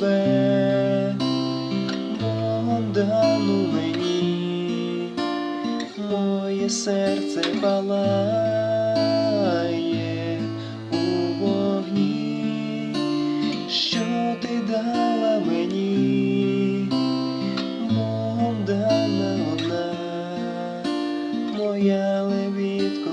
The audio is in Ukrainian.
тебе, дану мені, моє серце палає у вогні, що ти дала мені, мом дана одна, моя левітка.